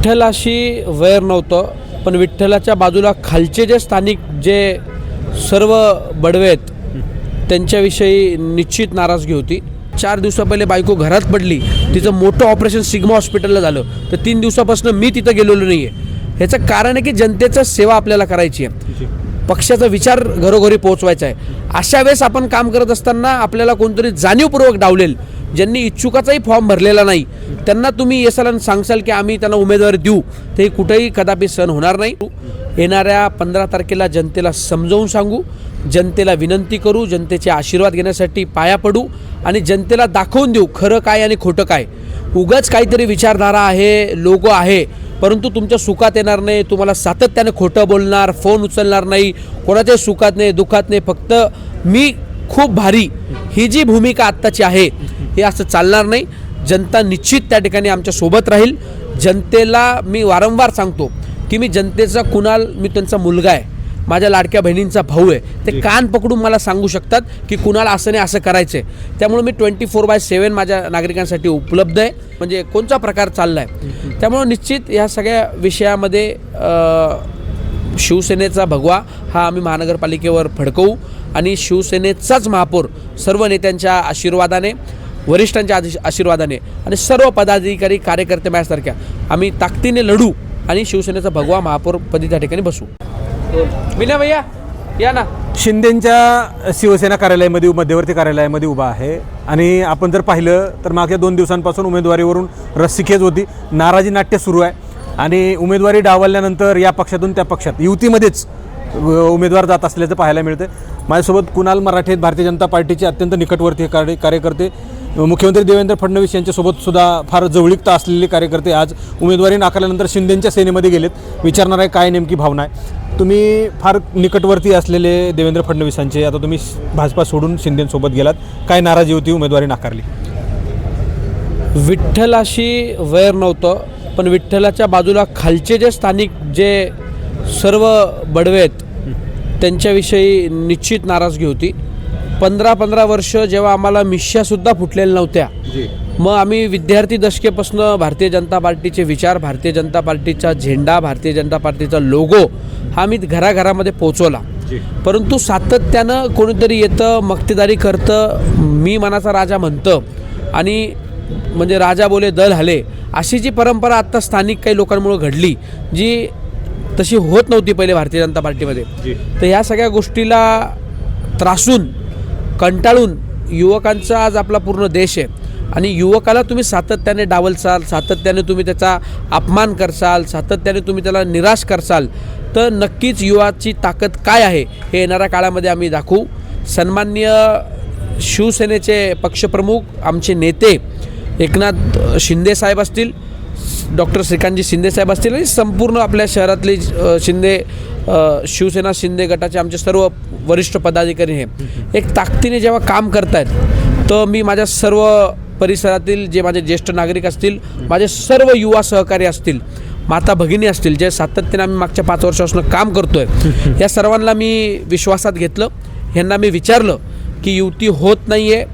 विठ्ठलाशी वैर नव्हतं पण विठ्ठलाच्या बाजूला खालचे जे स्थानिक जे सर्व बडवे आहेत त्यांच्याविषयी निश्चित नाराजगी होती. चार दिवसा पहिले बायको घरात पडली तिचं मोठं ऑपरेशन सिग्मा हॉस्पिटलला झालं. तर तीन दिवसापासून मी तिथं गेलेलो नाही आहे ह्याचं कारण आहे की जनतेचं सेवा आपल्याला करायची आहे. पक्षाचा विचार घरोघरी पोहोचवायचा आहे. अशा वेळेस आपण काम करत असताना आपल्याला कोणतरी जाणीवपूर्वक डावलेल. ज्यांनी इच्छुकाचाही फॉर्म भरलेला नाही त्यांना तुम्ही येसाल आणि सांगसाल की आम्ही त्यांना उमेदवारी देऊ. ते कुठेही कदापि सण होणार नाही. येणाऱ्या पंधरा तारखेला जनतेला समजावून सांगू जनतेला विनंती करू जनतेचे आशीर्वाद घेण्यासाठी पाया पडू आणि जनतेला दाखवून देऊ खरं काय आणि खोटं काय. उगाच काहीतरी विचारधारा आहे लोगो आहे परंतु तुमच्या सुखात येणार नाही तुम्हाला सातत्याने खोटं बोलणार फोन उचलणार नाही कोणाच्याही सुखात नाही दुखात नाही फक्त मी खूप भारी. ही जी भूमिका आत्ताची आहे हे असं चालणार नाही. जनता निश्चित त्या ठिकाणी आमच्यासोबत राहील. जनतेला मी वारंवार सांगतो की मी जनतेचा कुणाल मी त्यांचा मुलगा आहे. माझ्या लाडक्या बहिणींचा भाऊ आहे. ते कान पकडून मला सांगू शकतात की कुणाला असं नाही असं करायचं आहे त्यामुळे मी ट्वेंटी फोर बाय सेवन माझ्या नागरिकांसाठी उपलब्ध आहे. म्हणजे कोणता प्रकार चालला आहे त्यामुळं निश्चित ह्या सगळ्या विषयामध्ये शिवसेनेचा भगवा हा आम्ही महानगरपालिकेवर फडकवू आणि शिवसेनेचाच महापौर सर्व नेत्यांच्या आशीर्वादाने वरिष्ठांच्या आधी- आशीर्वादाने आणि सर्व पदाधिकारी कार्यकर्ते माझ्यासारख्या. आम्ही ताकदीने लढू आणि शिवसेनेचा भगवा महापौरपदी त्या ठिकाणी बसू. विना भैया या ना. शिंदेंच्या शिवसेना कार्यालयामध्ये मध्यवर्ती कार्यालयामध्ये उभा आहे. आणि आपण जर पाहिलं तर मागच्या दोन दिवसांपासून उमेदवारीवरून रस्सीखेच होती. नाराजी नाट्य सुरू आहे. आणि उमेदवारी डावलल्यानंतर या पक्षातून त्या पक्षात युतीमध्येच उमेदवार जात असल्याचं पाहायला मिळतं माझ्यासोबत कुणाल मराठे भारतीय जनता पार्टीचे अत्यंत निकटवर्ती कार्य कार्यकर्ते. मुख्यमंत्री देवेंद्र फडणवीस यांच्यासोबत सुद्धा फार जवळीकता असलेले कार्यकर्ते आज उमेदवारी नाकारल्यानंतर शिंदेंच्या सेनेमध्ये गेलेत. विचारणार आहे काय नेमकी भावना आहे. तुम्ही फार निकटवर्ती असलेले देवेंद्र फडणवीसांचे आता तुम्ही भाजपा सोडून शिंदेसोबत गेलात. काय नाराजी होती उमेदवारी नाकारली? विठ्ठलाशी वैर नव्हतं पण विठ्ठलाच्या बाजूला खालचे जे स्थानिक जे सर्व बडवे आहेत त्यांच्याविषयी निश्चित नाराजगी होती. पंधरा पंधरा वर्ष जेव्हा आम्हाला मिश्यासुद्धा फुटलेल्या नव्हत्या. मग आम्ही विद्यार्थी दशकेपासून भारतीय जनता पार्टीचे विचार भारतीय जनता पार्टीचा झेंडा भारतीय जनता पार्टीचा लोगो हा मी घराघरामध्ये पोचवला परंतु सातत्यानं कोणीतरी येतं मक्तेदारी करतं मी मनाचा राजा म्हणतं आणि म्हणजे राजा बोले दल हले अशी जी परंपरा आत्ता स्थानिक काही लोकांमुळे घडली जी तशी होत नव्हती पहिले भारतीय जनता पार्टीमध्ये. तर ह्या सगळ्या गोष्टीला त्रासून कंटाळून युवकांचा आज आपला पूर्ण देश आहे. आणि युवकाला तुम्ही सातत्याने डावलसाल सातत्याने तुम्ही त्याचा अपमान करसाल सातत्याने तुम्ही त्याला निराश करसाल तर नक्कीच युवाची ताकद काय आहे हे येणाऱ्या काळामध्ये आम्ही दाखवू. सन्माननीय शिवसेनेचे पक्षप्रमुख आमचे नेते एकनाथ शिंदे साहेब असतील डॉक्टर श्रीकांतजी शिंदे साहेब असतील आणि संपूर्ण आपल्या शहरातले शिंदे शिवसेना शिंदे गटाचे आमचे सर्व वरिष्ठ पदाधिकारी हे. एक ताकदीने जेव्हा काम करतायत तर मी माझ्या सर्व परिसरातील जे माझे ज्येष्ठ नागरिक असतील माझे सर्व युवा सहकारी असतील माता भगिनी असतील जे सातत्याने आम्ही मागच्या पाच वर्षापासून काम करतोय या सर्वांना मी विश्वासात घेतलं. ह्यांना मी विचारलं की युती होत नाही आहे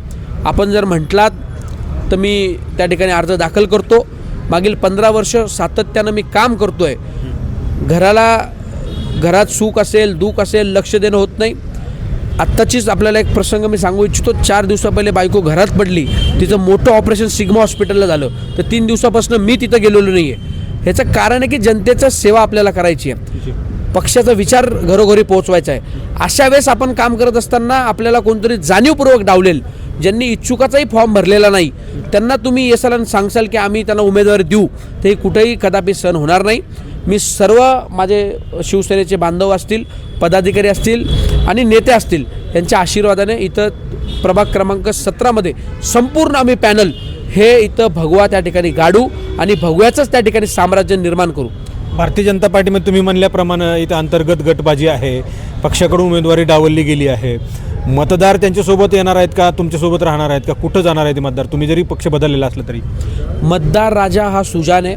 आपण जर म्हटलात तर मी त्या ठिकाणी अर्ज दाखल करतो. मागील पंधरा वर्ष सातत्यानं मी काम करतो आहे घराला घरात सुख असेल दुःख असेल लक्ष देणं होत नाही. आत्ताचीच आपल्याला एक प्रसंग मी सांगू इच्छितो. चार दिवसा पहिले बायको घरात पडली. तिचं मोठं ऑपरेशन सिग्मा हॉस्पिटलला झालं. तर तीन दिवसापासून मी तिथं गेलेलो नाही आहे ह्याचं कारण आहे की जनतेचं सेवा आपल्याला करायची आहे. पक्षाचा विचार घरोघरी पोहोचवायचा आहे. अशा वेळेस आपण काम करत असताना आपल्याला कोणतरी जाणीवपूर्वक डावलेल. ज्यांनी इच्छुकाचाही फॉर्म भरलेला नाही त्यांना तुम्ही येसाल आणि सांगसाल की आम्ही त्यांना उमेदवारी देऊ ते कुठेही कदापि सण होणार नाही. मी सर्व माझे शिवसेनेचे बांधव असतील पदाधिकारी असतील आणि नेते असतील यांच्या आशीर्वादाने इथं प्रभाग क्रमांक सतरामध्ये संपूर्ण आम्ही पॅनल हे इथं भगवा त्या ठिकाणी गाडू आणि भगव्याचंच त्या ठिकाणी साम्राज्य निर्माण करू. भारतीय जनता पार्टीमध्ये तुम्ही म्हणल्याप्रमाणे इथं अंतर्गत गटबाजी आहे पक्षाकडून उमेदवारी डावलली गेली आहे. मतदार त्यांच्यासोबत येणार आहेत का? तुमच्यासोबत राहणार आहेत का? कुठं जाणार आहेत ते मतदार? तुम्ही जरी पक्ष बदललेला असला तरी. मतदार राजा हा सुजान आहे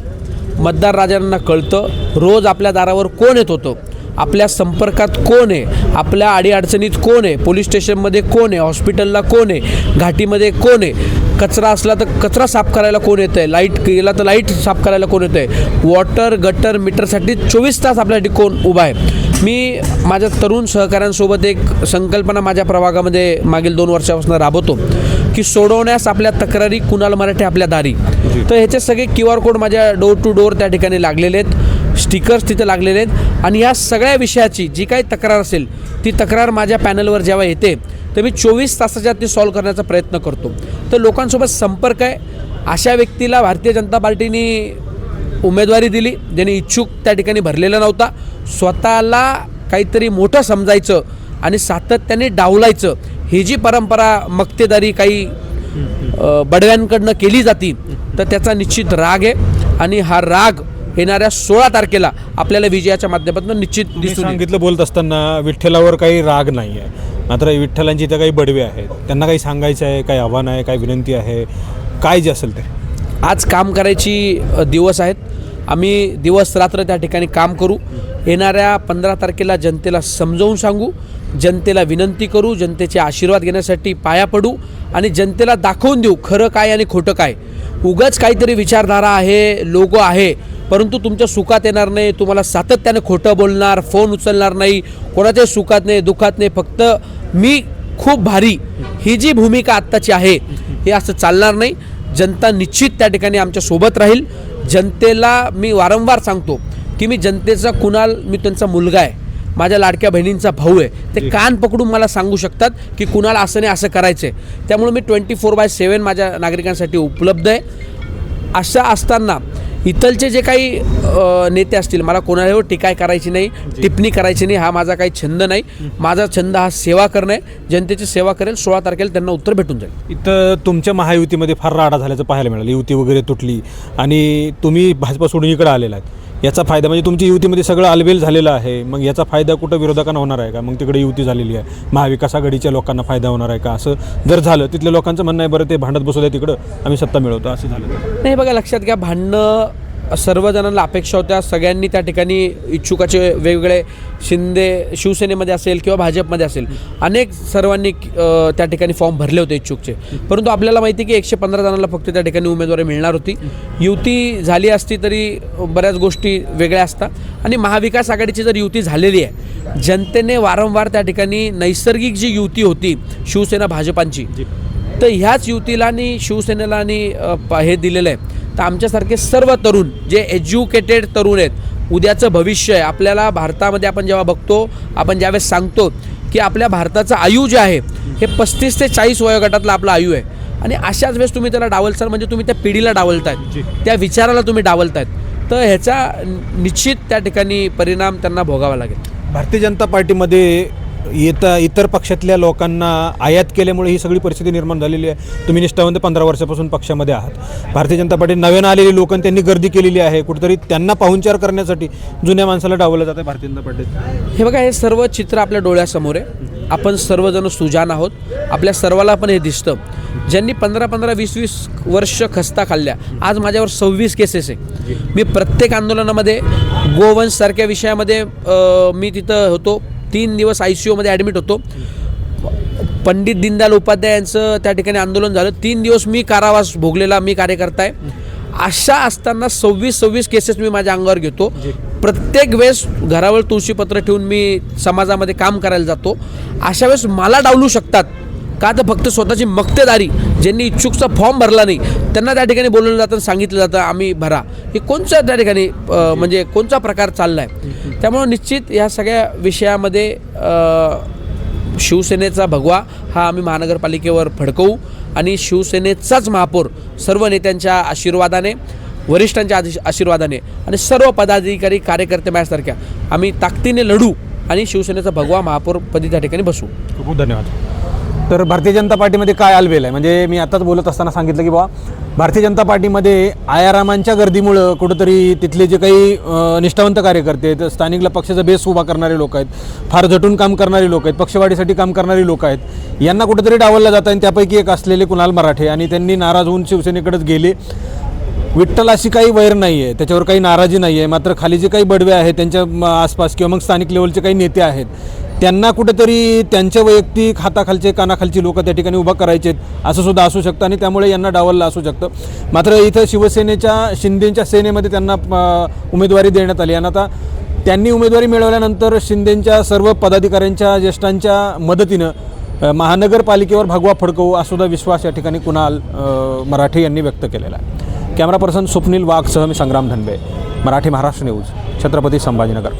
मतदार राजांना कळतं रोज आपल्या दारावर कोण येत होतं? आपल्या संपर्कात कोण आहे? आपल्या अडीअडचणीत कोण आहे? पोलीस स्टेशनमध्ये कोण आहे? हॉस्पिटलला कोण आहे? घाटीमध्ये कोण आहे? कचरा असला तर कचरा साफ करायला कोण येतं आहे लाइट गेला तर लाइट साफ करायला कोण येतं आहे वॉटर गटर मीटरसाठी चोवीस तास आपल्यासाठी कोण उभा आहे? मी माझ्या तरुण सहकाऱ्यांसोबत एक संकल्पना माझ्या प्रभागामध्ये मागील दोन वर्षापासून राबवतो की सोडवण्यास आपल्या तक्रारी कुणाल मराठे आपल्या दारी. तर ह्याचे सगळे क्यू आर कोड माझ्या डोर टू डोर त्या ठिकाणी लागलेले आहेत स्टिकर्स तिथे लागलेले आहेत. आणि या सगळ्या विषयाची जी काही तक्रार असेल ती तक्रार माझ्या पॅनलवर जेव्हा येते तर मी चोवीस तासाच्या आत ती सॉल्व्ह करण्याचा प्रयत्न करतो. तर लोकांसोबत संपर्क आहे. अशा व्यक्तीला भारतीय जनता पार्टीने उमेदवारी दिली. ज्याने इच्छुक त्या ठिकाणी भरलेला नव्हता. स्वतःला काहीतरी मोठं समजायचं आणि सातत्याने डावलायचं. ही जी परंपरा मक्तेदारी काही बडव्यांकडनं केली जाती तर त्याचा निश्चित राग आहे. आणि हा राग येणाऱ्या सोळा तारखेला आपल्याला विजयाच्या माध्यमातून निश्चित दिसून. सांगितलं बोलत असताना विठ्ठलावर काही राग नाही आहे. मात्र विठ्ठलांची इथं काही बडवे आहेत. त्यांना काही सांगायचं आहे काही आव्हान आहे काही विनंती आहे. काय जे असेल ते. आज काम करायची दिवस आहेत. आम्ही दिवस रात्र त्या ठिकाणी काम करू. येणाऱ्या पंधरा तारखेला जनतेला समजावून सांगू जनतेला विनंती करू जनतेचे आशीर्वाद घेण्यासाठी पाया पडू आणि जनतेला दाखवून देऊ खरं काय आणि खोटं काय. उगाच काहीतरी विचारधारा आहे लोगो आहे परंतु तुमच्या सुखात येणार नाही तुम्हाला सातत्याने खोटं बोलणार फोन उचलणार नाही कोणाच्या सुखात नाही दुखात नाही फक्त मी खूप भारी. ही जी भूमिका आत्ताची आहे हे असं चालणार नाही. जनता निश्चित त्या ठिकाणी आमच्यासोबत राहील. जनतेला मी वारंवार सांगतो की मी जनतेचा कुणाल मी त्यांचा मुलगा आहे. माझ्या लाडक्या बहिणींचा भाऊ आहे. ते कान पकडून मला सांगू शकतात की कुणाला असं नाही असं करायचं आहे त्यामुळे मी ट्वेंटी फोर बाय सेवन माझ्या नागरिकांसाठी उपलब्ध आहे. असं असताना इथलचे जे काही नेते असतील मला कोणावर टीकाय करायची नाही टिप्पणी करायची नाही हा माझा काही छंद नाही. माझा छंद हा सेवा करणं आहे. जनतेची सेवा करेल सोळा तारखेला त्यांना उत्तर भेटून जाईल. इथं तुमच्या महायुतीमध्ये फार राडा झाल्याचं पाहायला मिळालं. युती वगैरे तुटली आणि तुम्ही भाजपा सोडून इकडे आलेला आहेत याचा फायदा म्हणजे तुमची युतीमध्ये सगळं आलबेल झालेलं आहे. मग याचा फायदा कुठं विरोधकांना होणार आहे का? मग तिकडे युती झालेली आहे. महाविकास आघाडीच्या लोकांना फायदा होणार आहे का? असं जर झालं तिथल्या लोकांचं म्हणणं आहे बरं ते भांडत बसवलं तिकडं आम्ही सत्ता मिळवतो असं झालं. नाही बघा लक्षात घ्या भांडणं सर्वजणांना अपेक्षा होत्या. सगळ्यांनी त्या ठिकाणी इच्छुकाचे वेगवेगळे शिंदे शिवसेनेमध्ये असेल किंवा भाजपमध्ये असेल अनेक सर्वांनी त्या ठिकाणी फॉर्म भरले होते इच्छुकचे. परंतु आपल्याला माहिती आहे की एकशे पंधरा जणांना फक्त त्या ठिकाणी उमेदवारी मिळणार होती. युती झाली असती तरी बऱ्याच गोष्टी वेगळ्या असतात आणि महाविकास आघाडीची जर युती झालेली आहे जनतेने वारंवार त्या ठिकाणी नैसर्गिक जी युती होती शिवसेना भाजपांची तर ह्याच युतीला आणि शिवसेनेला आणि हे दिलेलं आहे. तर आमच्यासारखे सर्व तरुण जे एज्युकेटेड तरुण आहेत उद्याचं भविष्य आहे. आपल्याला भारतामध्ये आपण जेव्हा बघतो आपण ज्यावेळेस सांगतो की आपल्या भारताचं आयु जे आहे हे पस्तीस ते चाळीस वयोगटातलं आपलं आयु आहे. आणि अशाच वेळेस तुम्ही त्याला डावलसाल म्हणजे तुम्ही त्या पिढीला डावलतायत. त्या विचाराला तुम्ही डावलतायत. तर ह्याचा निश्चित त्या ठिकाणी परिणाम त्यांना भोगावा लागेल. भारतीय जनता पार्टीमध्ये येता इतर पक्षातल्या लोकांना आयात केल्यामुळे ही सगळी परिस्थिती निर्माण झालेली आहे. तुम्ही निष्ठावंत पंधरा वर्षापासून पक्षामध्ये आहात. भारतीय जनता पार्टी नव्यानं आलेली लोक त्यांनी गर्दी केलेली आहे. कुठेतरी त्यांना पाहुणचार करण्यासाठी जुन्या माणसाला डावलं जातं भारतीय जनता पार्टीत. हे बघा हे सर्व चित्र आपल्या डोळ्यासमोर आहे. आपण सर्वजण सुजान आहोत. आपल्या सर्वाला पण हे दिसतं. ज्यांनी पंधरा पंधरा वीस वीस वर्ष खस्ता खाल्ल्या आज माझ्यावर सव्वीस केसेस आहे. मी प्रत्येक आंदोलनामध्ये गोवंशसारख्या विषयामध्ये मी तिथं होतो. तीन दिवस आय सी यूमध्ये ॲडमिट होतो. पंडित दीनदयाल उपाध्याय यांचं त्या ठिकाणी आंदोलन झालं. तीन दिवस मी कारावास भोगलेला मी कार्यकर्ता आहे अशा असताना सव्वीस सव्वीस केसेस मी माझ्या अंगावर घेतो. प्रत्येक वेळेस घरावर तुळशीपत्र ठेवून मी समाजामध्ये काम करायला जातो. अशा वेळेस मला डावलू शकतात. का तर फक्त स्वतःची मक्तेदारी ज्यांनी इच्छुकचा फॉर्म भरला नाही त्यांना त्या ठिकाणी बोलवलं जातं सांगितलं जातं आम्ही भरा. हे कोणत्या त्या ठिकाणी म्हणजे कोणचा प्रकार चालला आहे त्यामुळं निश्चित या सगळ्या विषयामध्ये शिवसेनेचा भगवा हा आम्ही महानगरपालिकेवर फडकवू आणि शिवसेनेचाच महापौर सर्व नेत्यांच्या आशीर्वादाने वरिष्ठांच्या आदिश- आशीर्वादाने आणि सर्व पदाधिकारी कार्यकर्ते माझ्यासारख्या आम्ही ताकदीने लढू आणि शिवसेनेचा भगवा महापौरपदी त्या ठिकाणी बसू. खूप खूप धन्यवाद. तर भारतीय जनता पार्टीमध्ये काय आलबेल आहे? म्हणजे मी आताच बोलत असताना सांगितलं की बाबा भारतीय जनता पार्टीमध्ये आयारामांच्या गर्दीमुळं कुठंतरी तिथले जे काही निष्ठावंत कार्यकर्ते आहेत स्थानिकला पक्षाचा बेस उभा करणारे लोक आहेत फार झटून काम करणारे लोक आहेत पक्षवाढीसाठी काम करणारी लोक आहेत यांना कुठंतरी डावललं जातं आणि त्यापैकी एक असलेले कुणाल मराठे आणि त्यांनी नाराज होऊन शिवसेनेकडेच गेले. विठ्ठलाशी काही वैर नाही आहे त्याच्यावर काही नाराजी नाही आहे मात्र खाली जे काही बडवे आहेत त्यांच्या आसपास किंवा मग स्थानिक लेवलचे काही नेते आहेत त्यांना कुठेतरी त्यांच्या वैयक्तिक हाताखालचे कानाखालची लोक त्या ठिकाणी उभा करायचे असं सुद्धा असू शकतं आणि त्यामुळे यांना डावललं असू शकतं. मात्र इथं शिवसेनेच्या शिंदेच्या सेनेमध्ये त्यांना उमेदवारी देण्यात आली. आणि आता त्यांनी उमेदवारी मिळवल्यानंतर शिंदेच्या सर्व पदाधिकाऱ्यांच्या ज्येष्ठांच्या मदतीनं महानगरपालिकेवर भगवा फडकवू असा सुद्धा विश्वास या ठिकाणी कुणाल मराठे यांनी व्यक्त केलेला आहे. कॅमेरा पर्सन स्वप्नील वाघसह मी संग्राम धनबे मराठी महाराष्ट्र न्यूज छत्रपती संभाजीनगर.